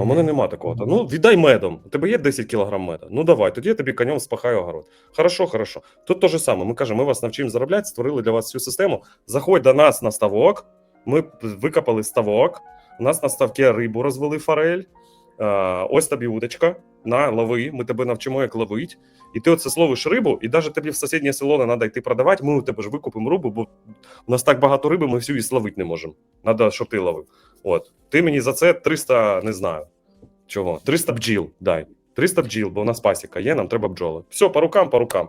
А в мене нема такого. Та, Ну, віддай медом. У тебе є 10 кілограм меда. Ну давай, тоді я тобі конем спахаю огород. Хорошо, хорошо. Тут те ж саме. Ми кажемо, ми вас навчимо заробляти, створили для вас всю систему. Заходь до нас на ставок. Ми викопали ставок. У нас на ставці рибу розвели форель. Ось тобі удочка. На, лови, ми тебе навчимо, як ловить. І ти оце словиш рибу, і навіть тобі в сусіднє село не треба йти продавати. Ми у тебе ж викупимо рибу, бо у нас так багато риби, ми всю її словити не можемо. Треба, щоб ти ловив. От. Ти мені за це 300, не знаю. Чого? 300 бджіл дай. 300 бджіл, бо у нас пасіка є, нам треба бджоли. Все, по рукам, по рукам.